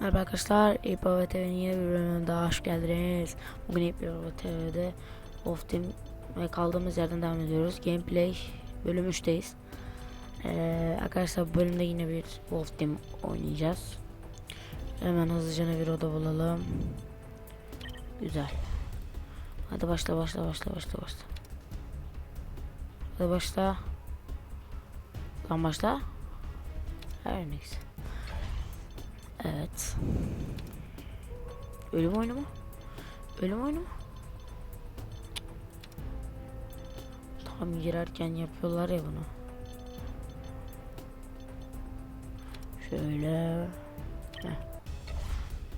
Merhaba arkadaşlar, İPA TV'nin yeni bir bölümüne daha hoş geldiniz. Bugün İPA TV'de Wolf Team ve kaldığımız yerden devam ediyoruz. Gameplay bölüm 3'teyiz. Ee, arkadaşlar bu bölümde yine bir Wolf Team oynayacağız. Hemen hızlıca bir oda bulalım. Güzel. Hadi başla başla başla başla başla. Hadi başla. Lan başla. Her neyse. Evet. Ölüm oyunu mu? Ölüm oyunu mu? Tam girerken yapıyorlar ya bunu. Şöyle. Heh.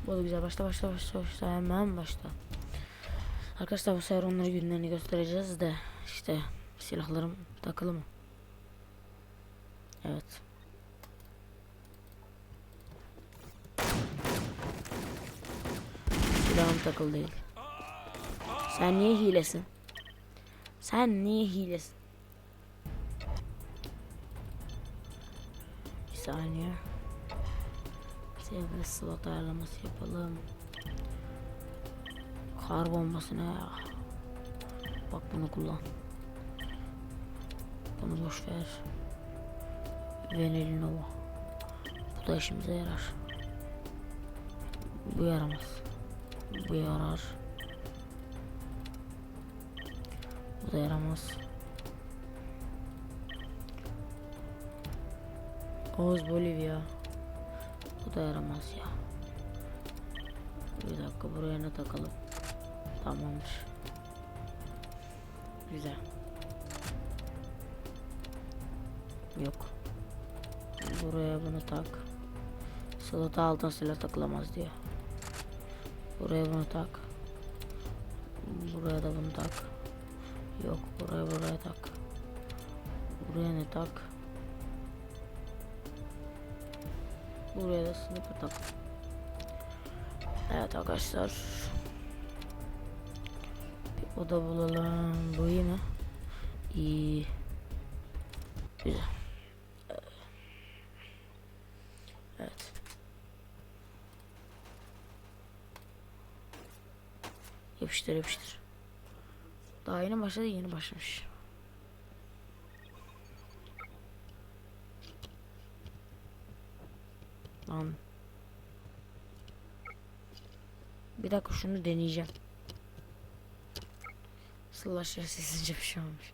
Bu da güzel. Başla başla başla başla. Hemen başla. Arkadaşlar bu sefer onları günlerini göstereceğiz de işte silahlarım takılı mı? Evet. Takılı değil. Sen niye hilesin? Sen niye hilesin? Bir saniye. Sevgili slot ayarlaması yapalım. Kar bombası ne ya? Bak bunu kullan. Bunu boş ver. Venelin Nova. Bu da işimize yarar. Bu yaramaz. Bu yarar. Bu da yaramaz. Oğuz Bolivya. Bu da yaramaz ya. Bir dakika buraya ne takalım. Tamamdır. Güzel. Yok. Buraya bunu tak. Slota altın silah takılamaz diyor. Buraya bunu tak. Buraya da bunu tak. Yok buraya buraya tak. Buraya ne tak? Buraya da sniper tak. Evet arkadaşlar. Bir oda bulalım. Bu iyi? İyi. Güzel. Evet. Yapıştır yapıştır. Daha yeni başladı yeni başlamış. Lan. Bir dakika şunu deneyeceğim. Slasher sesince bir şey olmuş.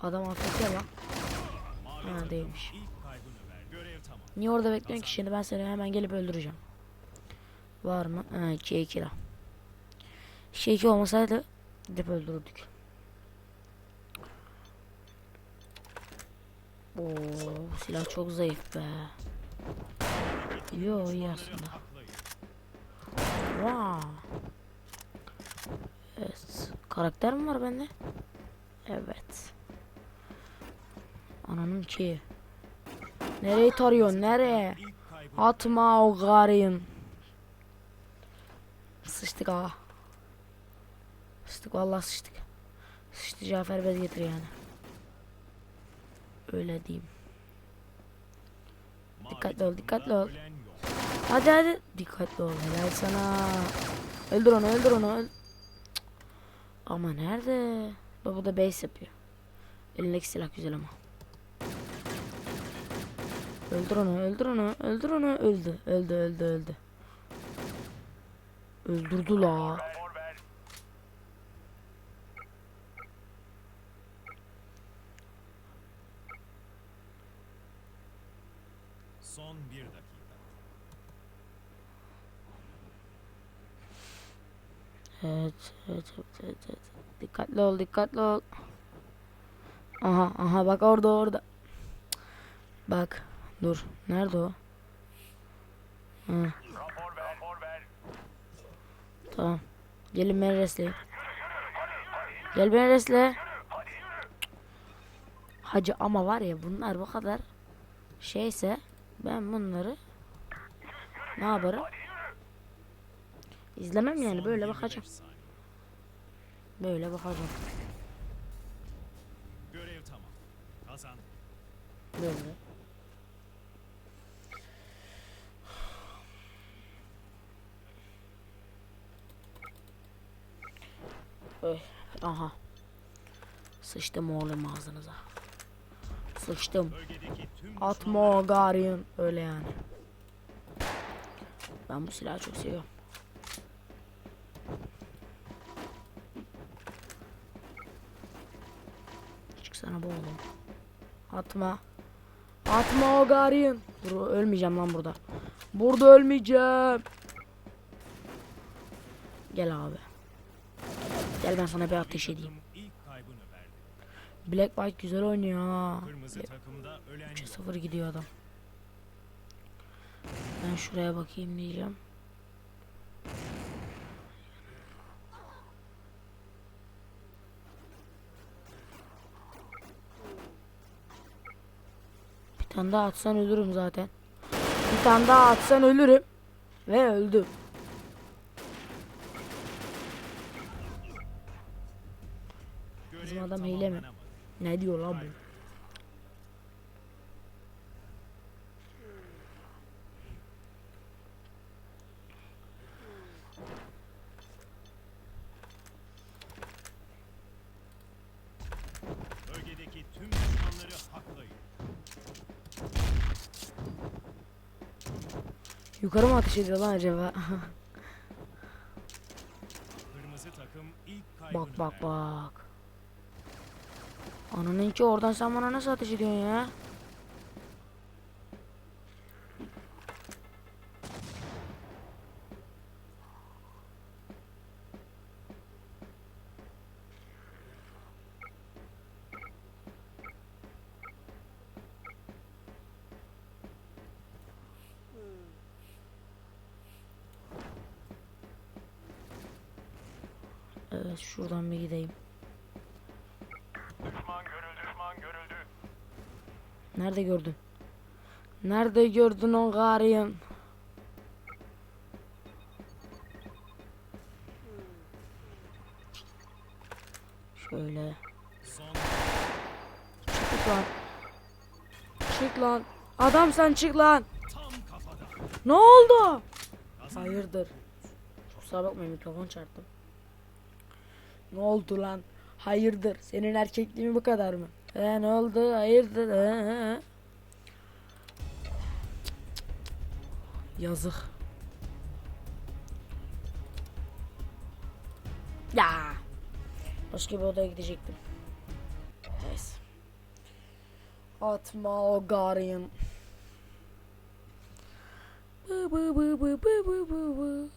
Adam atlatıyor lan. Ha değilmiş. Niye orada bekliyorsun ki şimdi ben seni hemen gelip öldüreceğim. Var mı? Ha 2'ye 2 Şey 2 olmasaydı gidip öldürürdük. Oo silah çok zayıf be. Yo iyi aslında. Wow. Evet. Karakter mi var bende? Evet. Ananın ki. Nereyi tarıyorsun? Nereye? Atma o garın. Sıçtık ha. Sıçtık vallahi sıçtık. Sıçtı Cafer bez getir yani. Öyle diyeyim. Dikkatli ol, dikkatli ol. Hadi hadi. Dikkatli ol. Helal sana. Öldür onu, öldür onu. Ama nerede? Baba da base yapıyor. Elindeki silah güzel ama. Öldür onu, öldür onu, öldür onu. Öldü, öldü, öldü, öldü. Öldürdü la. Son bir dakika. Evet, evet, evet, evet, evet. Dikkatli ol, dikkatli ol. Aha, aha bak orada, orada. Bak, dur. Nerede o? Hı. Tamam. Gelin beni resleyin. Gel beni resle. Hacı ama var ya bunlar bu kadar şeyse ben bunları ne yaparım? İzlemem yani böyle bakacağım. Böyle bakacağım. Görev tamam. Kazan. Böyle. Öy, aha. Sıçtım oğlum ağzınıza. Sıçtım. Atma garin öyle yani. Ben bu silahı çok seviyorum. Çıksana bu oğlum. Atma. Atma o Guardian. Dur ölmeyeceğim lan burada. Burada ölmeyeceğim. Gel abi. Gel ben sana bir ateş edeyim. Black White güzel oynuyor ha. Kırmızı takımda ölen yok. 3-0 gidiyor adam. Ben şuraya bakayım diyeceğim. Bir tane daha atsan ölürüm zaten. Bir tane daha atsan ölürüm. Ve öldüm. Bizim adam hile mi? Ne diyor lan bu? Yukarı mı ateş ediyor lan acaba? Bak bak bak. Ananın ki oradan sen bana nasıl ateş ediyorsun ya? Evet şuradan bir gideyim. Düşman görüldü, düşman görüldü. Nerede gördün? Nerede gördün o garıyım? Şöyle. Çık lan. Çık lan. Adam sen çık lan. Ne oldu? Hayırdır? Kusura bakma mikrofon çarptım. Ne oldu lan? Hayırdır? Senin erkekliğin bu kadar mı? He ne oldu? Hayırdır? He, he. Yazık. Ya. Başka bir odaya gidecektim. Neyse. Atma o Guardian. Bı bı bı bı bı bı bı bı.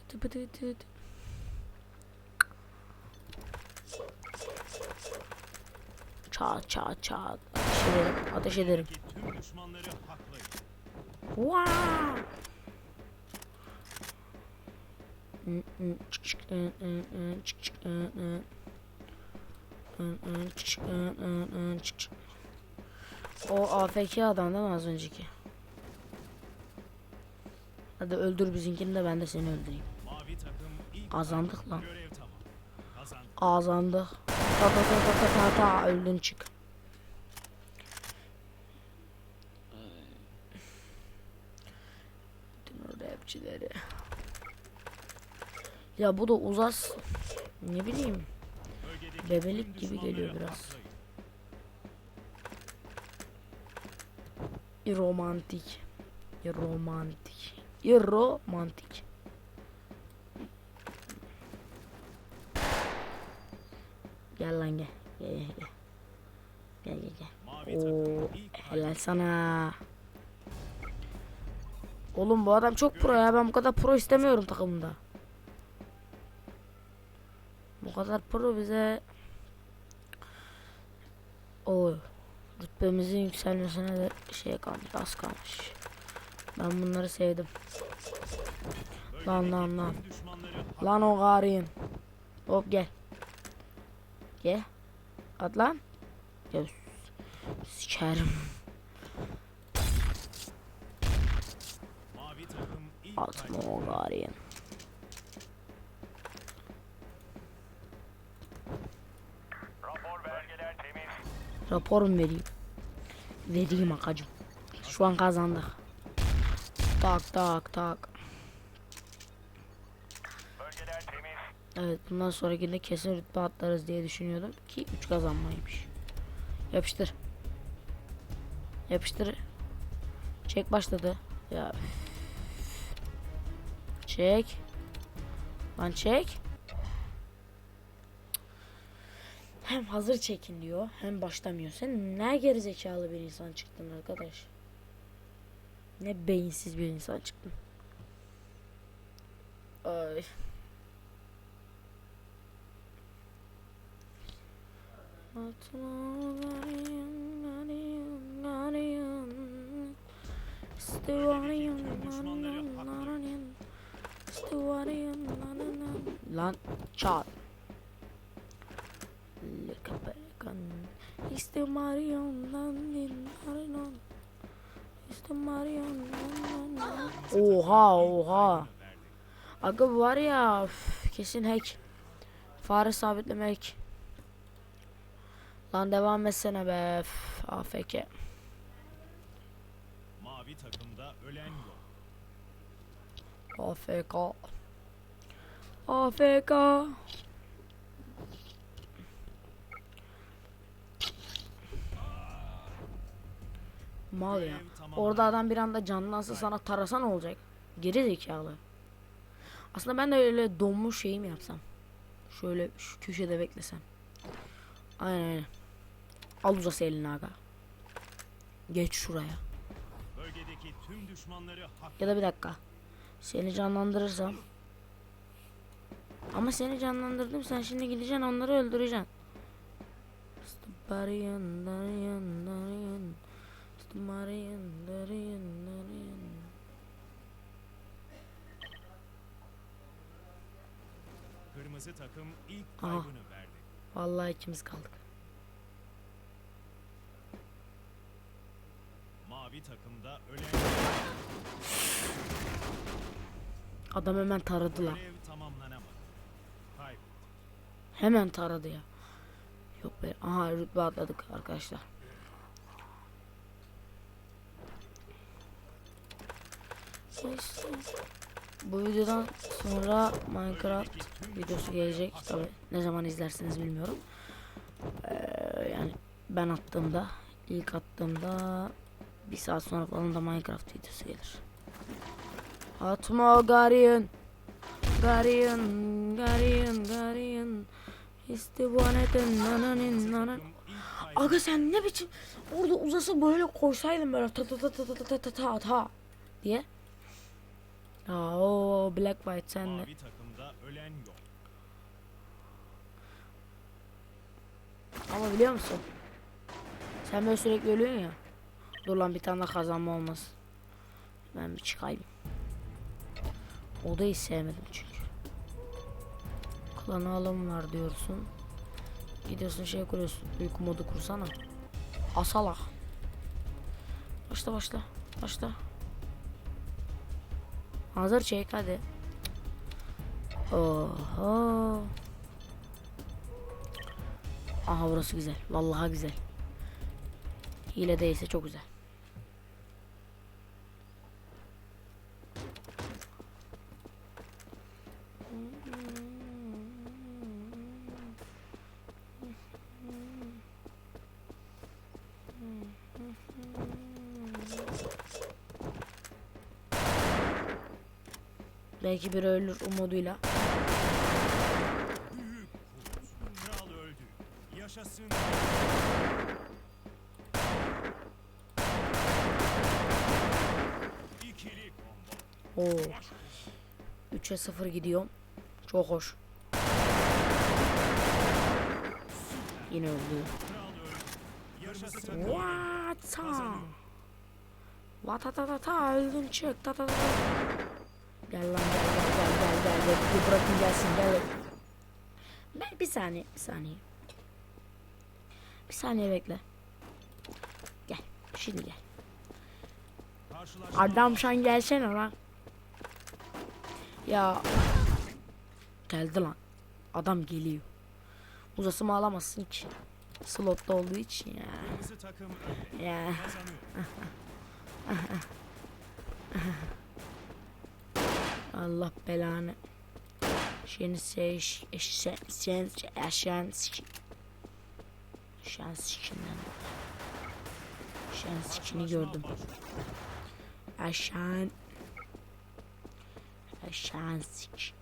Çat çat çat. Ateş ederim. Ateş ederim. Wow. O AFK adam değil mi az önceki? Hadi öldür bizimkini de ben de seni öldüreyim. Kazandık lan. Kazandık. Ta ta ta ta ta ta öldün çık. Bütün rapçileri. Ya bu da uzas. Ne bileyim. Bebelik gibi geliyor biraz. İromantik. İromantik. İromantik. Gel lan gel. Gel gel gel. Gel gel gel. Oo, helal sana. Oğlum bu adam çok pro ya. Ben bu kadar pro istemiyorum takımda. Bu kadar pro bize o rütbemizin yükselmesine de şey kalmış, az kalmış. Ben bunları sevdim. Lan lan lan. Lan o garin. Hop gel. Gel. At lan. Gel. Sikerim. mavi takım ilk Atma o temiz. Rapor mu vereyim? Vereyim akacım. Şu an kazandık. Tak tak tak. Evet bundan sonrakinde kesin rütbe atlarız diye düşünüyordum ki 3 kazanmaymış. Yapıştır. Yapıştır. Çek başladı. Ya. Çek. Lan çek. Hem hazır çekin diyor hem başlamıyor. Sen ne gerizekalı bir insan çıktın arkadaş. Ne beyinsiz bir insan çıktın. Ay. Lan çal. Lekabekan. İstemariyon lan dinarinon. İstemariyon lan Oha oha. Aga var ya kesin hack. Fare sabitlemek. Lan devam etsene be. üf, AFK. Mavi takımda ölen yok. AFK. AFK. Mal ya. Orada adam bir anda canlansa sana tarasa ne olacak? Geri zekalı. Aslında ben de öyle donmuş şeyi mi yapsam? Şöyle şu köşede beklesem. Aynen aynen. Al uzası elini aga. Geç şuraya. Ya da bir dakika. Seni canlandırırsam. Ama seni canlandırdım. Sen şimdi gideceksin onları öldüreceksin. Stubarian, darian, darian. Stubarian, darian, darian. Kırmızı takım ilk kaybını verdi. Vallahi ikimiz kaldık. Mavi takımda ölen. Adam hemen taradı lan. Hemen taradı ya. Yok be. Aha rütbe atladık arkadaşlar. Bu videodan sonra Minecraft videosu gelecek. Tabi ne zaman izlersiniz bilmiyorum. Ee, yani ben attığımda ilk attığımda bir saat sonra falan da Minecraft videosu gelir. Atma Guardian. Guardian, Guardian, Guardian. İstibanetin nananin nanan. Aga sen ne biçim orada uzası böyle koysaydın böyle ta ta ta ta ta ta ta ta ta diye. Aa, o Black White sen yok. Ama biliyor musun? Sen böyle sürekli ölüyorsun ya. Dur lan bir tane daha kazanma olmaz. Ben bir çıkayım. Odayı sevmedim çünkü. Klan alım var diyorsun. Gidiyorsun şey kuruyorsun. Uyku modu kursana. Asalak. Başla başla. Başla. Hazır çek hadi. Oho. Aha burası güzel. Vallahi güzel. Hile değilse çok güzel. Belki biri ölür umuduyla. Oo. 3'e 0 gidiyorum. Çok hoş. Yine öldü. What? Vata ta ta ta öldün çık ta ta ta. Gel lan gel gel gel gel gel gel bir bırakın gelsin gel. Ben bir saniye bir saniye. Bir saniye bekle. Gel şimdi gel. Adam şan gelsene lan. Ya. Geldi lan. Adam geliyor. Uzasımı alamazsın ki. Slotta olduğu için ya. Ya. Allah belanı. Şimdi seç sen sen şans şans skin'den şans skin'i gördüm. Aşan Aşan skin.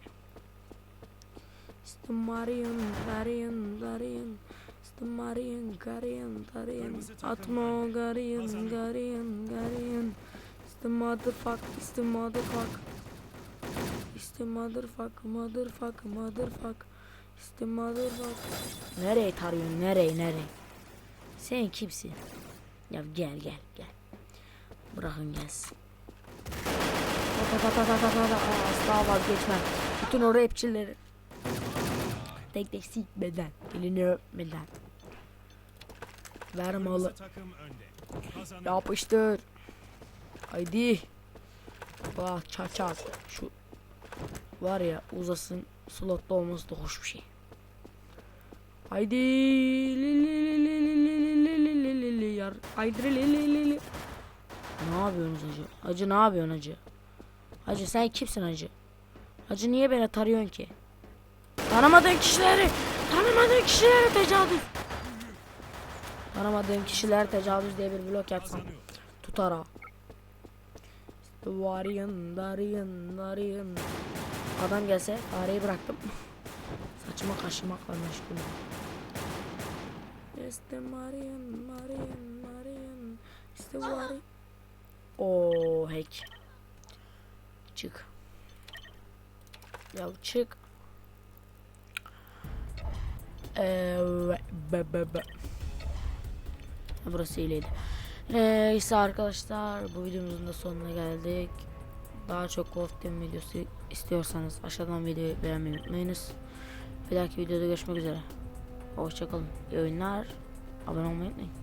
Stumarion, Garion, Garion. Stumarion, Garion, Garion. Atmo, Garion, Garion, Garion. It's the motherfuck, it's the motherfuck. It's the motherfuck, motherfuck, motherfuck. It's the motherfuck. Nereye tarıyorsun, nereye, nereye? Sen kimsin? Ya gel, gel, gel. Bırakın gelsin. Asla vazgeçmem. Bütün o rapçileri. Tek tek sikmeden. Elini öpmeden. Ver malı. Yapıştır. Haydi. Bak çat çat. Şu var ya uzasın slotta olması da hoş bir şey. Haydi yar. Haydi Ne yapıyorsunuz acı? Acı ne yapıyorsun acı? Acı sen kimsin acı? Acı niye beni tarıyorsun ki? Tanımadığın kişileri, tanımadığın kişileri tecavüz. Tanımadığım kişiler tecavüz diye bir blok yapsam tutar ha. Varıyın, darıyın, darıyın. Adam gelse fareyi bıraktım. Saçma kaşımakla meşgulüm. İşte Marian, Marian, Marian. İşte Marian. Oo hack. Çık. Ya çık. Evet. Be, be, be. Burası iyiydi. Neyse arkadaşlar bu videomuzun da sonuna geldik. Daha çok Wolf videosu istiyorsanız aşağıdan videoyu beğenmeyi unutmayınız. Bir dahaki videoda görüşmek üzere. Hoşçakalın. İyi oyunlar. Abone olmayı unutmayın.